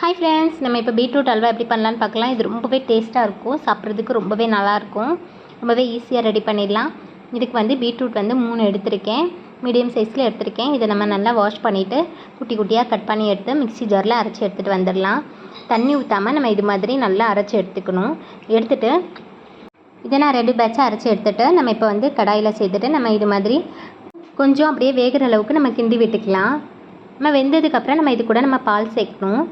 Hi friends நம்ம இப்போ beetroot halwa எப்படி பண்ணலான்னு பார்க்கலாம். இது ரொம்பவே டேஸ்ட்டாக இருக்கும். சாப்பிட்றதுக்கு ரொம்பவே நல்லாயிருக்கும் ரொம்பவே ஈஸியாக ரெடி பண்ணிடலாம். இதுக்கு வந்து பீட்ரூட் வந்து மூணு எடுத்திருக்கேன். மீடியம் சைஸில் எடுத்திருக்கேன். இதை நம்ம நல்லா வாஷ் பண்ணிவிட்டு குட்டி குட்டியாக கட் பண்ணி எடுத்து மிக்ஸி ஜாரில் அரைச்சி எடுத்துகிட்டு வந்துடலாம். தண்ணி ஊற்றாமல் நம்ம இது மாதிரி நல்லா அரைச்சி எடுத்துக்கணும். எடுத்துகிட்டு இதை நான் ரெண்டு பேட்சாக அரைச்சி எடுத்துகிட்டு நம்ம இப்போ வந்து கடாயில் சேர்த்துட்டு நம்ம இது மாதிரி கொஞ்சம் அப்படியே வேகிற அளவுக்கு நம்ம கிண்டி விட்டுக்கலாம். நம்ம வெந்ததுக்கப்புறம் நம்ம இது கூட நம்ம பால் சேர்க்கணும்.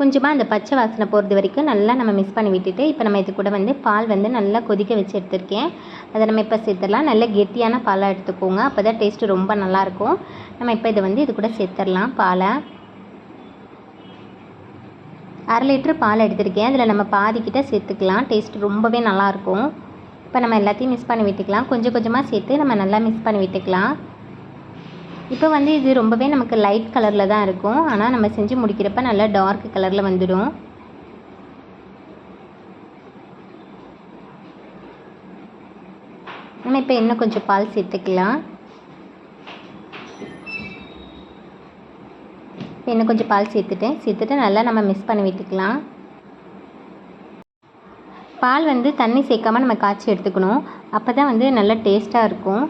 கொஞ்சமாக அந்த பச்சை வாசனை போகிறது வரைக்கும் நல்லா நம்ம மிக்ஸ் பண்ணி விட்டுட்டு இப்போ நம்ம இது கூட வந்து பால் வந்து நல்லா கொதிக்க வச்சு எடுத்துருக்கேன். அதை நம்ம இப்போ சேர்த்துடலாம். நல்ல கெட்டியான பாலாக எடுத்துக்கோங்க. அப்போ தான் டேஸ்ட்டு ரொம்ப நல்லாயிருக்கும் நம்ம இப்போ இதை வந்து இது கூட சேர்த்துடலாம் பாலை. அரை லிட்ரு பால் எடுத்திருக்கேன். அதில் நம்ம பாதிக்கிட்ட சேர்த்துக்கலாம். டேஸ்ட் ரொம்பவே நல்லாயிருக்கும் இப்போ நம்ம எல்லாத்தையும் மிக்ஸ் பண்ணி விட்டுக்கலாம். கொஞ்சம் கொஞ்சமாக சேர்த்து நம்ம நல்லா மிக்ஸ் பண்ணி விட்டுக்கலாம். இப்போ வந்து இது ரொம்பவே நமக்கு லைட் கலரில் தான் இருக்கும். ஆனால் நம்ம செஞ்சு முடிக்கிறப்ப நல்லா டார்க் கலரில் வந்துடும். நம்ம இப்போ இன்னும் கொஞ்சம் பால் சேர்த்துக்கலாம். இப்போ இன்னும் கொஞ்சம் பால் சேர்த்துட்டேன். சேர்த்துட்டு நல்லா நம்ம மிக்ஸ் பண்ணி விட்டுக்கலாம். பால் வந்து தண்ணி சேர்க்காம நம்ம காய்ச்சி எடுத்துக்கணும். அப்போ தான் வந்து நல்லா டேஸ்ட்டாக இருக்கும்.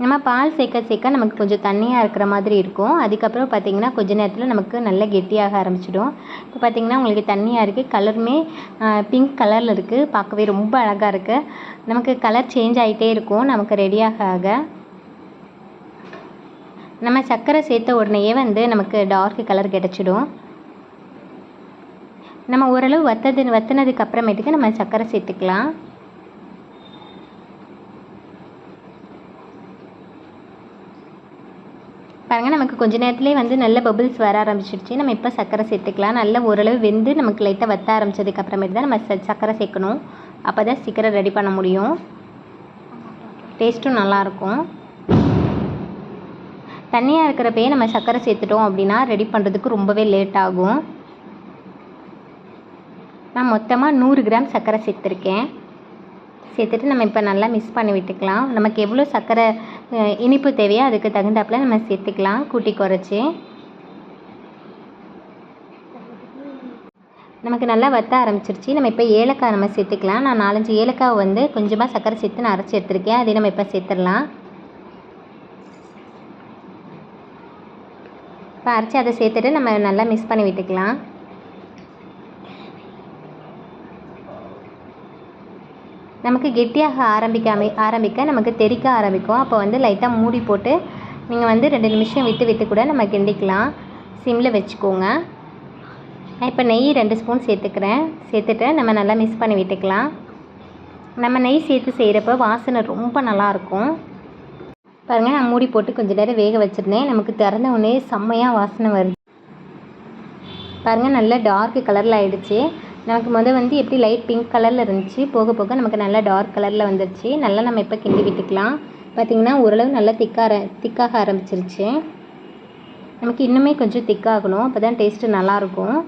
நம்ம பால் சேர்க்க சேர்க்க நமக்கு கொஞ்சம் தண்ணியாக இருக்கிற மாதிரி இருக்கும். அதுக்கப்புறம் பார்த்திங்கன்னா கொஞ்ச நேரத்தில் நமக்கு நல்ல கெட்டியாக ஆரம்பிச்சிடும். இப்போ பார்த்திங்கன்னா உங்களுக்கு தண்ணியாக இருக்குது கலருமே பிங்க் கலரில் இருக்குது பார்க்கவே ரொம்ப அழகாக இருக்குது நமக்கு கலர் சேஞ்ச் ஆகிட்டே இருக்கும். நமக்கு ரெடியாக ஆக நம்ம சர்க்கரை சேர்த்த உடனேயே வந்து நமக்கு டார்க் கலர் கிடச்சிடும். நம்ம ஓரளவு வத்தது வத்தினதுக்கு அப்புறமேட்டுக்கு நம்ம சர்க்கரை சேர்த்துக்கலாம். பாருங்கள் நமக்கு கொஞ்ச நேரத்துலேயே வந்து நல்ல பபுள்ஸ் வர ஆரம்பிச்சிருச்சு. நம்ம இப்போ சர்க்கரை சேர்த்துக்கலாம். நல்ல ஓரளவு வெந்து நமக்கு லைட்டாக வத்த ஆரம்பித்ததுக்கு அப்புறமேட்டு தான் நம்ம ச சர்க்கரை சேர்க்கணும். அப்போ தான் சீக்கிரம் ரெடி பண்ண முடியும். டேஸ்ட்டும் நல்லாயிருக்கும் தண்ணியாக இருக்கிறப்பயே நம்ம சர்க்கரை சேர்த்துட்டோம் அப்படின்னா ரெடி பண்ணுறதுக்கு ரொம்பவே லேட் ஆகும். நான் மொத்தமாக நூறு கிராம் சர்க்கரை சேர்த்துருக்கேன். சேர்த்துட்டு நம்ம இப்போ நல்லா மிக்ஸ் பண்ணி விட்டுக்கலாம். நமக்கு எவ்வளோ சர்க்கரை இனிப்பு தேவையோ அதுக்கு தகுந்தாப்பில் நம்ம சேர்த்துக்கலாம். கூட்டி குறைச்சி. நமக்கு நல்லா வத்த ஆரம்பிச்சிருச்சு. நம்ம இப்போ ஏலக்காய் நம்ம சேர்த்துக்கலாம். நான் நாலஞ்சு ஏலக்காய் வந்து கொஞ்சமாக சர்க்கரை சேர்த்து நான் அரைச்சி எடுத்திருக்கேன். அதை நம்ம இப்போ சேர்த்துடலாம். இப்போ அரைச்சி அதை சேர்த்துட்டு நம்ம நல்லா மிக்ஸ் பண்ணி விட்டுக்கலாம். நமக்கு கெட்டியாக ஆரம்பிக்காமே ஆரம்பிக்க நமக்கு தெறிக்க ஆரம்பிக்கும். அப்போ வந்து லைட்டாக மூடி போட்டு நீங்கள் வந்து ரெண்டு நிமிஷம் விட்டு விட்டு கூட நம்ம கிண்டிக்கலாம். சிம்மில் வச்சுக்கோங்க. நான் இப்போ நெய் ரெண்டு ஸ்பூன் சேர்த்துக்கிறேன். சேர்த்துட்டு நம்ம நல்லா மிக்ஸ் பண்ணி விட்டுக்கலாம். நம்ம நெய் சேர்த்து செய்கிறப்ப வாசனை ரொம்ப நல்லாயிருக்கும் பாருங்கள் நான் மூடி போட்டு கொஞ்சம் நேரம் வேக வச்சுருந்தேன். நமக்கு திறந்த உடனே செம்மையாக வாசனை வருது. பாருங்கள் நல்லா டார்க் கலரில் ஆகிடுச்சு நமக்கு முதல் வந்து எப்படி லைட் பிங்க் கலரில் இருந்துச்சு போக போக நமக்கு நல்லா டார்க் கலரில் வந்துருச்சு. நல்லா நம்ம இப்போ கிண்டி விட்டுக்கலாம். பார்த்திங்கன்னா ஓரளவு நல்லா திக்காக திக்காக ஆரம்பிச்சிருச்சு. நமக்கு இன்னுமே கொஞ்சம் திக்காகணும் அப்போ தான் டேஸ்ட்டு நல்லாயிருக்கும்.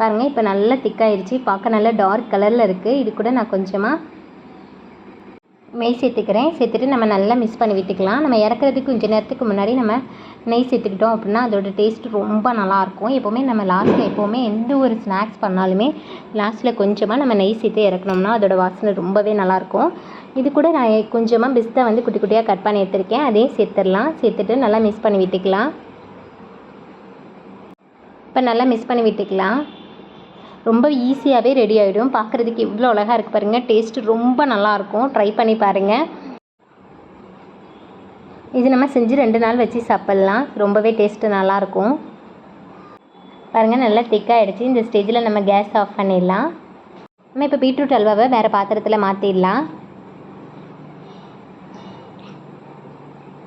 பாருங்கள் இப்போ நல்லா திக்காயிருச்சு பார்க்க நல்லா டார்க் கலரில் இருக்குது இது கூட நான் கொஞ்சமாக நெய் சேர்த்துக்கிறேன். சேர்த்துட்டு நம்ம நல்லா மிக்ஸ் பண்ணி விட்டுக்கலாம். நம்ம இறக்குறதுக்கு கொஞ்சம் நேரத்துக்கு முன்னாடி நம்ம நெய் சேர்த்துக்கிட்டோம் அப்படின்னா அதோட டேஸ்ட் ரொம்ப நல்லாயிருக்கும். எப்போவுமே நம்ம லாஸ்ட்டில் எப்போவுமே எந்த ஒரு ஸ்நாக்ஸ் பண்ணாலுமே லாஸ்ட்டில் கொஞ்சமாக நம்ம நெய் சேர்த்து இறக்கணும்னா அதோட வாசனை ரொம்பவே நல்லாயிருக்கும். இது கூட நான் கொஞ்சமாக பிஸ்தா வந்து குட்டி குட்டியாக கட் பண்ணி எடுத்துருக்கேன். அதையும் சேர்த்துடலாம். சேர்த்துட்டு நல்லா மிக்ஸ் பண்ணி விட்டுக்கலாம். இப்போ நல்லா மிக்ஸ் பண்ணி விட்டுக்கலாம். ரொம்ப ஈஸியாகவே ரெடி ஆகிடும் பார்க்குறதுக்கு இவ்வளோ அழகாக இருக்குது பாருங்கள் டேஸ்ட்டு ரொம்ப நல்லாயிருக்கும் ட்ரை பண்ணி பாருங்கள் இது நம்ம செஞ்சு ரெண்டு நாள் வச்சு சாப்பிட்லாம். ரொம்பவே டேஸ்ட்டு நல்லாயிருக்கும் பாருங்கள் நல்லா திக்காகிடுச்சு இந்த ஸ்டேஜில் நம்ம கேஸ் ஆஃப் பண்ணிடலாம். நம்ம இப்போ பீட்ரூட் அல்வாவை வேறு பாத்திரத்தில் மாற்றிடலாம்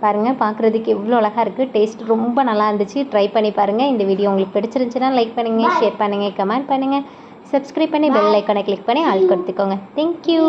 பாருங்கள் பார்க்குறதுக்கு எவ்வளோ அழகாக இருக்குது டேஸ்ட் ரொம்ப நல்லா இருந்துச்சு. ட்ரை பண்ணி பாருங்கள் இந்த வீடியோ உங்களுக்கு பிடிச்சிருந்துச்சுன்னா லைக் பண்ணுங்கள் ஷேர் பண்ணுங்கள் கமெண்ட் பண்ணுங்கள் சப்ஸ்கிரைப் பண்ணி பெல் ஐக்கானை கிளிக் பண்ணி ஆள் கொடுத்துக்கோங்க. தேங்க்யூ